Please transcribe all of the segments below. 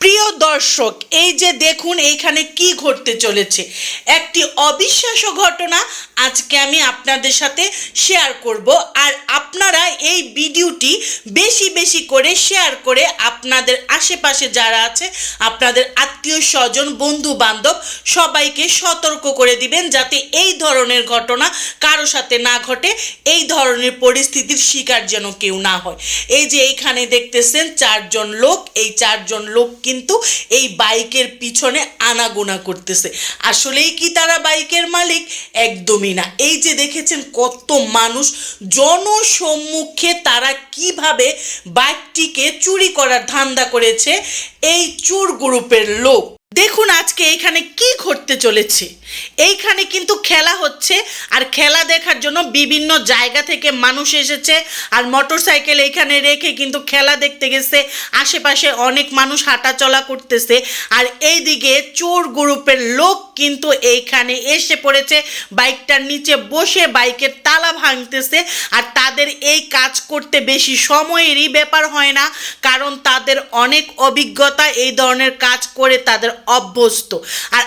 প্রিয় দর্শক এই যে দেখুন এইখানে কি ঘটতে চলেছে। একটি অবিশ্বাস্য ঘটনা আজকে আমি আপনাদের সাথে শেয়ার করব। আর আপনারা এই ভিডিওটি বেশি বেশি করে শেয়ার করে আপনাদের আশেপাশে যারা আছে, আপনাদের আত্মীয় স্বজন বন্ধু বান্ধব সবাইকে সতর্ক করে দিবেন যাতে এই ধরনের ঘটনা কারও সাথে না ঘটে, এই ধরনের পরিস্থিতির শিকার যেন কেউ না হয়। এই যে এইখানে দেখতেছেন চারজন লোক, এই চারজন লোক কিন্তু এই বাইকের পিছনে আনাগোনা করতেছে। আসলেই কি তারা বাইকের মালিক? একদমই না। এই যে দেখেছেন কত মানুষ জনসম্মুখে তারা কীভাবে বাইকটিকে চুরি করার ধান্দা করেছে, এই চোর গ্রুপের লোক। দেখুন আজকে এখানে কি ঘটতে চলেছে। এইখানে কিন্তু খেলা হচ্ছে, আর খেলা দেখার জন্য বিভিন্ন জায়গা থেকে মানুষ এসেছে, আর মোটর সাইকেল এইখানে রেখে কিন্তু খেলা দেখতে গেছে। আশেপাশে অনেক মানুষ হাঁটাচলা করতেছে, আর এইদিকে চোর গ্রুপের লোক কিন্তু এইখানে এসে পড়েছে, বাইকটার নিচে বসে বাইকের তালা ভাঙতেছে আর তাদের এই কাজ করতে বেশি সময়েরই ব্যাপার হয় না, কারণ তাদের অনেক অভিজ্ঞতা এই ধরনের কাজ করে তাদের অভ্যস্ত। আর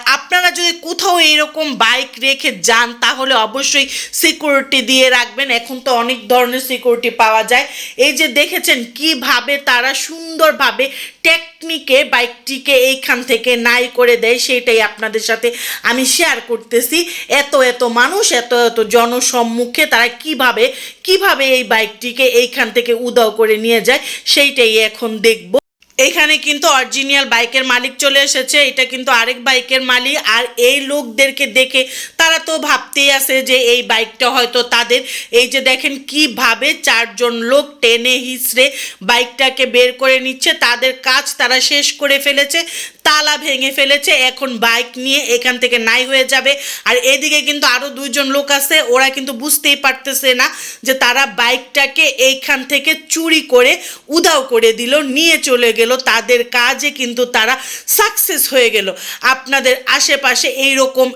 আপনারা যদি কোথাও এইরকম বাইক রেখে যান, তাহলে অবশ্যই সিকিউরিটি দিয়ে রাখবেন। এখন তো অনেক ধরনের সিকিউরিটি পাওয়া যায়। এই যে দেখেছেন কীভাবে তারা সুন্দরভাবে টেকনিকে বাইকটিকে এইখান থেকে নাই করে দেয়, সেটাই আপনাদের সাথে আমি শেয়ার করতেছি। এত এত মানুষ, এত এত জনসম্মুখে তারা কীভাবে কীভাবে এই বাইকটিকে এইখান থেকে উদাও করে নিয়ে যায়, সেইটাই এখন দেখব। এখানে কিন্তু অরিজিনাল বাইকের মালিক চলে এসেছে। এটা কিন্তু আরেক বাইকের মালিক আর এই লোকদেরকে দেখে তারা তো ভাবতেই আছে যে এই বাইকটা হয়তো তাদের। এই যে দেখেন কীভাবে চারজন লোক টেনে হিসড়ে বাইকটাকে বের করে নিচ্ছে। তাদের কাজ তারা শেষ করে ফেলেছে, তালা ভেঙে ফেলেছে। এখন বাইক নিয়ে এখান থেকে নাই হয়ে যাবে। আর এদিকে কিন্তু আরও দুইজন লোক আছে, ওরা কিন্তু বুঝতেই পারতেছে না যে তারা বাইকটাকে এইখান থেকে চুরি করে উধাও করে দিল, নিয়ে চলে গেল। তাদের কাজে কিন্তু তারা সাকসেস হয়ে গেল। আপনাদের আশেপাশে এইরকম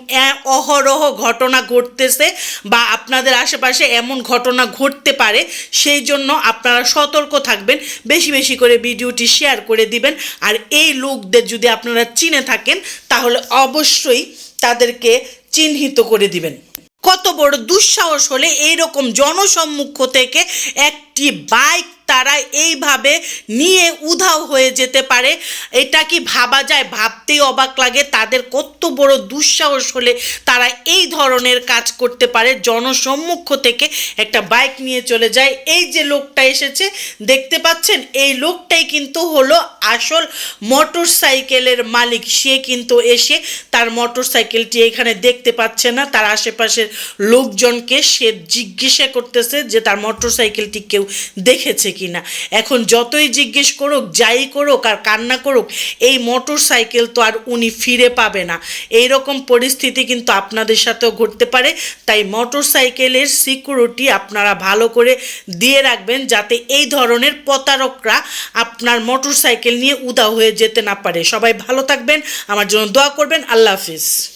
অহরহ ঘটনা ঘটতেছে বা আপনাদের আশেপাশে এমন ঘটনা ঘটতে পারে, সেই জন্য আপনারা সতর্ক থাকবেন, বেশি বেশি করে ভিডিওটি শেয়ার করে দিবেন। আর এই লোকদের যদি আপনারা চিনে থাকেন, তাহলে অবশ্যই তাদেরকে চিহ্নিত করে দিবেন। কত বড় দুঃসাহস হলে এইরকম জনসম্মুখ থেকে একটি বাইক তারা এইভাবে নিয়ে উধাও হয়ে যেতে পারে। এটা কি ভাবা যায়? ভাবতেই অবাক লাগে। তাদের কত বড় দুঃসাহস হলে তারা এই ধরনের কাজ করতে পারে। জনসম্মুখ থেকে একটা বাইক নিয়ে চলে যায়। এই যে লোকটা এসেছে, দেখতে পাচ্ছেন? এই লোকটাই কিন্তু হলো আসল মোটর সাইকেলের মালিক। সে কিন্তু এসে তার মোটর সাইকেলটি এখানে দেখতে পাচ্ছে না। তার আশেপাশের লোকজনকে সে জিজ্ঞাসা করতেছে যে তার মোটর সাইকেলটি কেউ দেখেছে কিনা। এখন যতই জিজ্ঞেস করুক, যাই করুক আর কান্না করুক, এই মোটর সাইকেল তো আর উনি ফিরে পাবে না। এই রকম পরিস্থিতি কিন্তু আপনাদের সাথেও ঘটতে পারে। তাই মোটর সাইকেলের সিকিউরিটি আপনারা ভালো করে দিয়ে রাখবেন যাতে এই ধরনের প্রতারকরা আপনার মোটর সাইকেল নিয়ে উদা হয়ে যেতে না পারে। সবাই ভালো থাকবেন। আমার জন্য দোয়া করবেন। আল্লাহ হাফিজ।